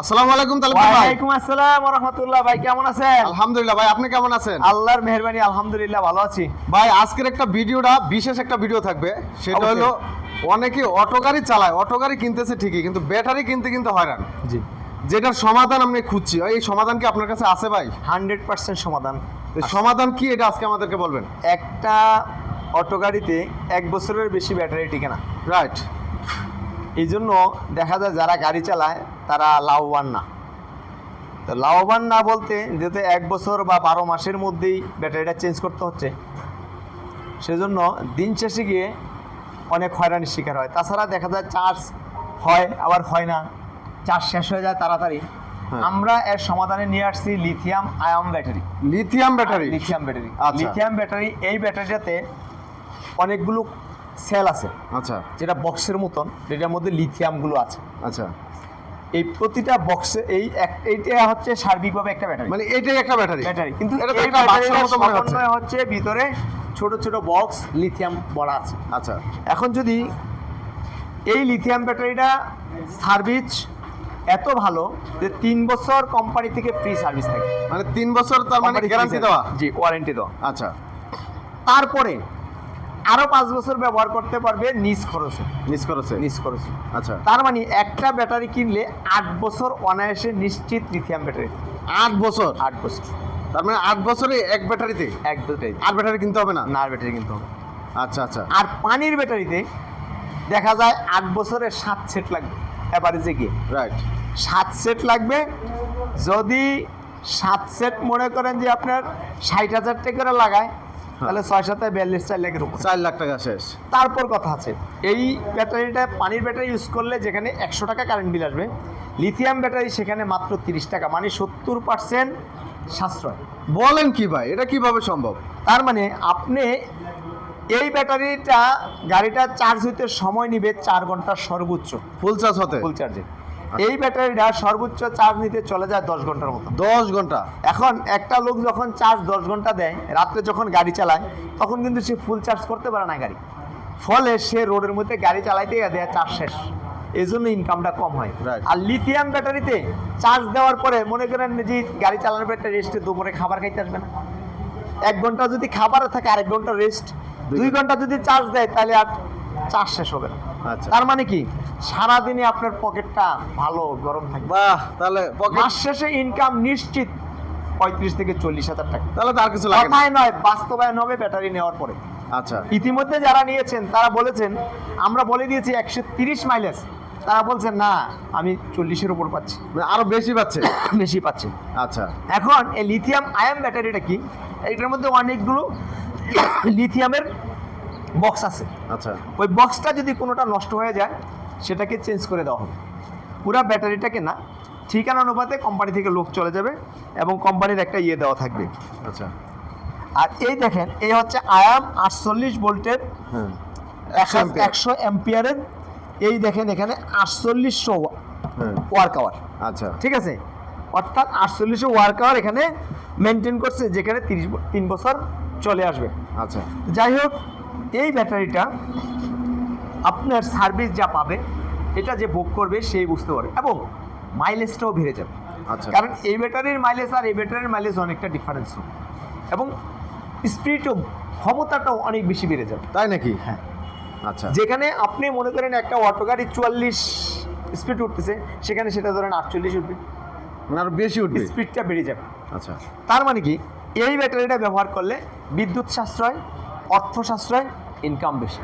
আসসালামু আলাইকুম তালুকদার ভাই। ওয়ালাইকুম আসসালাম ওয়া রাহমাতুল্লাহ ভাই কেমন আছেন? আলহামদুলিল্লাহ ভাই আপনি কেমন আছেন? আল্লাহর মেহেরবানি আলহামদুলিল্লাহ ভালো আছি। ভাই আজকের একটা ভিডিওটা বিশেষ একটা ভিডিও থাকবে। সেটা হলো অনেকে অটো গাড়ি চালায় অটো গাড়ি কিনতেছে ঠিকই কিন্তু ব্যাটারি কিনতে কিন্তু হয়রান। জি। যেটার সমাধান আমি খুঁজছি। এই সমাধান কি আপনার কাছে আছে ভাই? হান্ড্রেড পার্সেন্ট সমাধান। তো সমাধান কি এটা আজকে আমাদেরকে বলবেন? একটা অটো গাড়িতে এক বছরের বেশি ব্যাটারি টিকে না। রাইট। এই জন্য দেখা যায় যারা গাড়ি চালায় তারা লাভবান না। তো লাভবান না বলতে যেহেতু এক বছর বা বারো মাসের মধ্যেই ব্যাটারিটা চেঞ্জ করতে হচ্ছে। সেজন্য দিন শেষে গিয়ে অনেক হয়রানির শিকার হয়। তাছাড়া দেখা যায় চার্জ হয় আবার হয় না। চার্জ শেষ হয়ে যায় তাড়াতাড়ি। হ্যাঁ। আমরা এর সমাধানে নিয়ে আসছি lithium ion battery lithium battery lithium battery. Lithium battery এই ব্যাটারিটাতে অনেকগুলো সেল আছে। আচ্ছা। যেটা বক্সের মতন যেটার মধ্যে লিথিয়ামগুলো আছে। আচ্ছা। এই প্রতিটা বক্সে এই এইটা হচ্ছে সার্বিকভাবে একটা ব্যাটারি। মানে এটাই একটা ব্যাটারি। ব্যাটারি। কিন্তু মনে হচ্ছে। ভিতরে ছোট ছোট বক্স লিথিয়াম বড়া আছে। আচ্ছা। এখন যদি এই লিথিয়াম ব্যাটারিটা সার্ভিস এত ভালো যে তিন বছর কোম্পানি থেকে ফ্রি সার্ভিস থাকে। মানে তিন বছর তার মানে গ্যারান্টি দেওয়া। জি ওয়ারেন্টি দেওয়া। আচ্ছা। তারপরে আরও পাঁচ বছর ব্যবহার করতে পারবে নিজ খরচে। নিজ খরচে? নিজ খরচে। আচ্ছা। তার মানে একটা ব্যাটারি কিনলে আট বছর অনায়াসে নিশ্চিত লিথিয়াম ব্যাটারি আট বছর? আট বছর। তার মানে আট বছরে এক ব্যাটারিতে? এক ব্যাটারি আর ব্যাটারি কিনতে হবে না? না আর ব্যাটারি কিনতে হবে আচ্ছা আচ্ছা। আর পানির ব্যাটারিতে দেখা যায় আট বছরে সাত সেট লাগবে অ্যাভারেজে গিয়ে। রাইট সাত সেট লাগবে যদি সাত সেট মনে করেন যে আপনার ষাট হাজার টাকা লাগায় তাহলে ছয় সাথে বিয়াল্লিশ চার লাখের উপর। চার লাখ টাকা শেষ। তারপর কথা আছে এই ব্যাটারিটা পানির ব্যাটারি ইউজ করলে যেখানে একশো টাকা কারেন্ট বিল আসবে লিথিয়াম ব্যাটারি সেখানে মাত্র তিরিশ টাকা মানে সত্তর পার্সেন্ট সাশ্রয়। বলেন কি ভাই এটা কীভাবে সম্ভব? তার মানে আপনি এই ব্যাটারিটা গাড়িটা চার্জ হইতে সময় নিবে চার ঘণ্টা সর্বোচ্চ। ফুল চার্জ হতে? ফুল চার্জে এই ব্যাটারিটা সর্বোচ্চ চার্জ নিতে চলে যায় দশ ঘণ্টার মতো। দশ ঘণ্টা। এখন একটা লোক যখন চার্জ দশ ঘণ্টা দেয় রাত্রে যখন গাড়ি চালায় তখন কিন্তু সে ফুল চার্জ করতে পারে না গাড়ি। ফলে সে রোডের মধ্যে গাড়ি চালাইতে দেয় চার্জ শেষ। এই জন্য ইনকামটা কম হয়। আর লিথিয়াম ব্যাটারিতে চার্জ দেওয়ার পরে মনে করেন যে গাড়ি চালানোর পর একটা রেস্টে দুপুরে খাবার খাইতে আসবে না। এক ঘণ্টা যদি খাবারে থাকে আরেক ঘণ্টা রেস্ট দুই দুই ঘণ্টা। যদি চার্জ দেয় তাহলে আর চার্জ শেষ হবে আচ্ছা। তার মানে কি? সারাদিনে আপনার পকেটটা ভালো গরম থাকবে বাহ তাহলে মাস শেষে ইনকাম নিশ্চিত পঁয়ত্রিশ থেকে চল্লিশ হাজার টাকা। তাহলে তো আর কিছু লাগে কথায় নয় বাস্তবায়ন হবে ব্যাটারি নেওয়ার পরে। আচ্ছা। ইতিমধ্যে যারা নিয়েছেন তারা বলেছেন আমরা বলে দিয়েছি একশো তিরিশ মাইলেজ তারা বলছেন না আমি চল্লিশের উপর পাচ্ছি। মানে আরও বেশি পাচ্ছে? বেশি পাচ্ছি। আচ্ছা। এখন এই লিথিয়াম আয়ন ব্যাটারিটা কি? এটার মধ্যে অনেকগুলো লিথিয়ামের বক্স আছে। আচ্ছা। ওই বক্সটা যদি কোনোটা নষ্ট হয়ে যায় সেটাকে চেঞ্জ করে দেওয়া হবে। পুরা ব্যাটারিটাকে না ঠিকানা অনুপাতে কোম্পানি থেকে লোক চলে যাবে এবং কোম্পানির একটা ইয়ে দেওয়া থাকবে। আচ্ছা। আর এই দেখেন এই হচ্ছে আয়াম আটচল্লিশ ভোল্টের হ্যাঁ। একশো এম্পিয়ারের এই দেখেন এখানে আটচল্লিশশো হ্যাঁ। ওয়ার্ক আওয়ার আচ্ছা। ঠিক আছে? অর্থাৎ আটচল্লিশশো ওয়ার্ক আওয়ার এখানে মেনটেন করছে যেখানে তিরিশ তিন বছর চলে আসবে। আচ্ছা। যাই হোক এই ব্যাটারিটা আপনার সার্ভিস যা পাবে এটা যে বুক করবে সেই বুঝতে পারবে এবং মাইলেজটাও বেড়ে যাবে। আচ্ছা। কারণ এই ব্যাটারির মাইলেজ আর এই ব্যাটারির মাইলেজ অনেকটা ডিফারেন্স হবে। এবং স্পিডও ক্ষমতাটাও অনেক বেশি বেড়ে যাবে। তাই নাকি? হ্যাঁ। আচ্ছা। যেখানে আপনি মনে করেন একটা অটো গাড়ি চুয়াল্লিশ স্পিড উঠতেছে সেখানে সেটা ধরেন আটচল্লিশ উঠবে। মানে আরও বেশি উঠবে? স্পিডটা বেড়ে যাবে। আচ্ছা। তার মানে কি? এই ব্যাটারিটা ব্যবহার করলে বিদ্যুৎ সাশ্রয় অর্থ সাশ্রয় ইনকাম বেশি।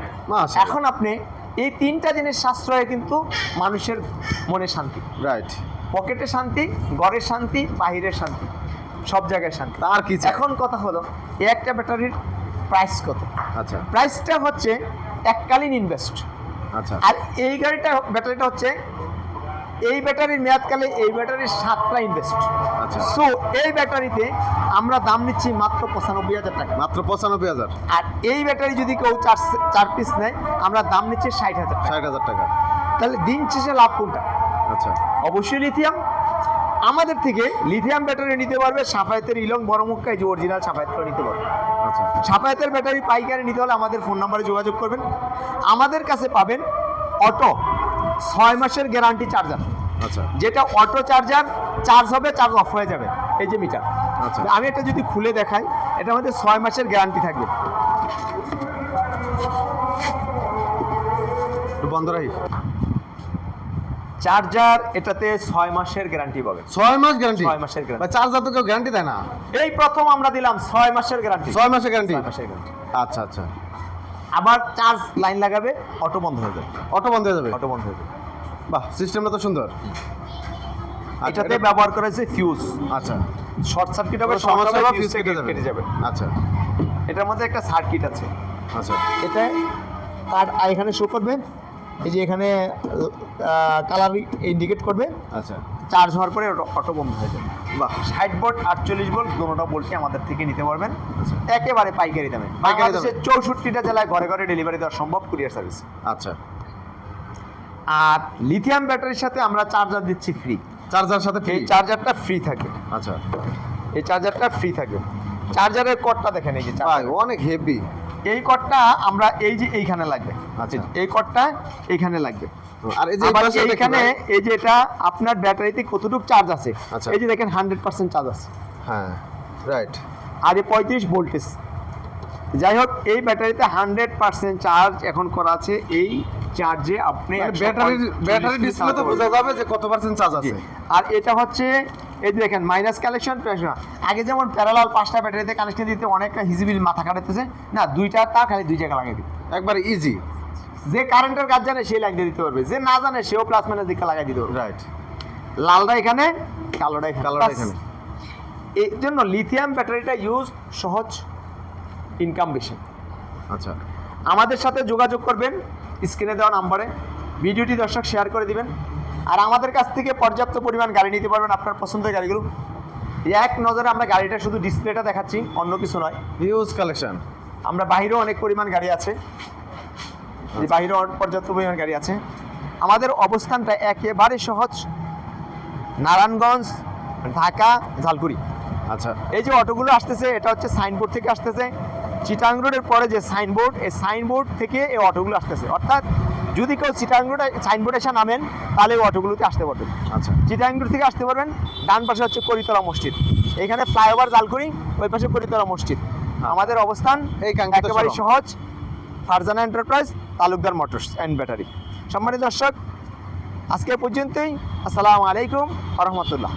এখন আপনি এই তিনটা জিনিস সাশ্রয়ে কিন্তু মানুষের মনে শান্তি। রাইট পকেটে শান্তি ঘরের শান্তি বাহিরের শান্তি সব জায়গায় শান্তি। তার কি? এখন কথা হলো এই একটা ব্যাটারির প্রাইস কত? আচ্ছা। প্রাইসটা হচ্ছে এককালীন ইনভেস্ট আচ্ছা। আর এই গাড়িটা ব্যাটারিটা হচ্ছে এই ব্যাটারির মেয়াদকালে এই ব্যাটারির সাতটা ইনভেস্ট আচ্ছা। সো এই ব্যাটারিতে আমরা দাম নিচ্ছি মাত্র পঁচানব্বই হাজার টাকা। মাত্র পঁচানব্বই হাজার। আর এই ব্যাটারি যদি কেউ চার চার পিস নেয় আমরা দাম নিচ্ছি ষাট হাজার ষাট হাজার টাকা। তাহলে দিন শেষে লাভ কোনটা? আচ্ছা। অবশ্যই লিথিয়াম আমাদের থেকে লিথিয়াম ব্যাটারি নিতে পারবে সাফায়েতের ইলং বড় মুক্কায় যে অরিজিনাল সাফায়েতটা নিতে পারবে। আচ্ছা। সাফায়েতের ব্যাটারি পাইকারি নিতে হলে আমাদের ফোন নাম্বারে যোগাযোগ করবেন। আমাদের কাছে পাবেন অটো ছয় মাসের গ্যারান্টি চার্জার আচ্ছা। যেটা অটো চার্জার চার্জ হবে চার্জ অফ হয়ে যাবে। এই যে মিটার আচ্ছা। আমি এটা যদি খুলে দেখাই এটা মধ্যে ছয় মাসের গ্যারান্টি থাকবে। বন্ধ রাখি। চার্জার এটাতে ছয় মাসের গ্যারান্টি পাবে। ছয় মাস গ্যারান্টি ছয় মাসের guarantee। চার্জার তো কেউ গ্যারান্টি দেয় না। এই প্রথম আমরা দিলাম ছয় মাসের গ্যারান্টি ছয় মাসের গ্যারান্টি ছয় মাসের গ্যারান্টি আচ্ছা আচ্ছা। আবার চার্জ লাইন লাগাবে অটো বন্ধ হয়ে যাবে। অটো বন্ধ হয়ে যাবে? অটো বন্ধ হয়ে যাবে। বাহ সিস্টেমটা তো সুন্দর। আচ্ছা, এটাতে এটা- ব্যবহার হয়েছে ফিউজ আচ্ছা। শর্ট সার্কিট হবে সমস্যা হলে fuse কেটে যাবে? আচ্ছা। এটার মধ্যে একটা সার্কিট আছে। আচ্ছা। এটা কার্ড এখানে শো করবে এই যে এখানে কালার ইন্ডিকেট করবে। আচ্ছা। চার্জ হওয়ার পরে অটো বন্ধ হয়ে যাবে। বাহ। ষাট ভোল্ট আটচল্লিশ ভোল্ট দুটোটা ভোল্টকে আমাদের থেকে নিতে পারবেন। একেবারে পাইকারি দামে। বাংলাদেশের চৌষট্টিটা জেলায় ঘরে ঘরে ডেলিভারি দেওয়া সম্ভব কুরিয়ার সার্ভিস। আচ্ছা। আর লিথিয়াম ব্যাটারির সাথে আমরা চার্জার দিচ্ছি ফ্রি। চার্জার সাথে এই চার্জারটা ফ্রি থাকে। আচ্ছা। এই চার্জারটা ফ্রি থাকে। চার্জারের কর্ডটা দেখেন এই যে অনেক হেভি এই কর্ডটা আমরা এই যে এইখানে লাগবে। আচ্ছা। এই কর্ডটা এইখানে লাগবে। আর এই যে এইখানে এই যে এটা আপনার ব্যাটারিতে কতটুকু চার্জ আছে আচ্ছা। এই যে দেখেন হান্ড্রেড পার্সেন্ট চার্জ আছে। হ্যাঁ রাইট আর এই পঁয়ত্রিশ ভোল্টেজ। যাই হোক এই ব্যাটারিতে হান্ড্রেড পার্সেন্ট চার্জ এখন করা আছে। এই চার্জে আপনি ব্যাটারি ব্যাটারি ডিসপ্লে তো বোঝা যাবে যে কত পার্সেন্ট চার্জ। আছে। আর এটা হচ্ছে এই যে দেখেন মাইনাস কালেকশন আগে যেমন প্যারালাল পাঁচটা ব্যাটারিতে কানেকশন দিতে অনেকটা হিজিবিল মাথা কাটাতেছে না দুইটা তার খালি দুই জায়গা লাগিয়ে দিবে একবার ইজি যে কারেন্টের কাজ জানে সেই লাগিয়ে দিতে পারবে। যে না জানে সেও প্লাস মাইনাস দিকে লাগাই দিতে পারবে। রাইট লালটা এখানে কালোটা এখানে। কালোটা এখানে। এই জন্য লিথিয়াম ব্যাটারিটা ইউজ সহজ ইনকাম বেশি। আচ্ছা। আমাদের সাথে যোগাযোগ করবেন স্ক্রিনে দেওয়া নাম্বারে ভিডিওটি দর্শক শেয়ার করে দিবেন। আর আমাদের কাছ থেকে পর্যাপ্ত পরিমাণ গাড়ি নিতে পারবেন আপনার পছন্দের গাড়িগুলো। এই এক নজরে আমরা গাড়িটা শুধু ডিসপ্লেটা দেখাচ্ছি অন্য কিছু নয়। হিউজ কালেকশন আমরা বাইরেও অনেক পরিমাণ গাড়ি আছে। যে বাইরেও পর্যাপ্ত পরিমাণ গাড়ি আছে। আমাদের অবস্থানটা একেবারে সহজ। নারায়ণগঞ্জ ঢাকা ঝালকুড়ি। আচ্ছা এই যে অটোগুলো আসতেছে এটা হচ্ছে সাইনবোর্ড থেকে আসতেছে। চিটাং রোডের পরে যে সাইনবোর্ড এই সাইনবোর্ড থেকে এই অটোগুলো আসতেছে। অর্থাৎ যদি কেউ চিটাং রোডে সাইনবোর্ড এসে নামেন তাহলে এই অটোগুলোতে আসতে পারবেন। আচ্ছা। চিটাং রোড থেকে আসতে পারবেন ডান পাশে হচ্ছে করিতলা মসজিদ। এখানে ফ্লাইওভার জালকুড়ি ওই পাশে করিতলা মসজিদ। আমাদের অবস্থান এই একেবারে সহজ Farzana enterprise Talukdar motors and battery সম্মানিত দর্শক আজকে পর্যন্তই। আসসালামু আলাইকুম রহমতুল্লাহ।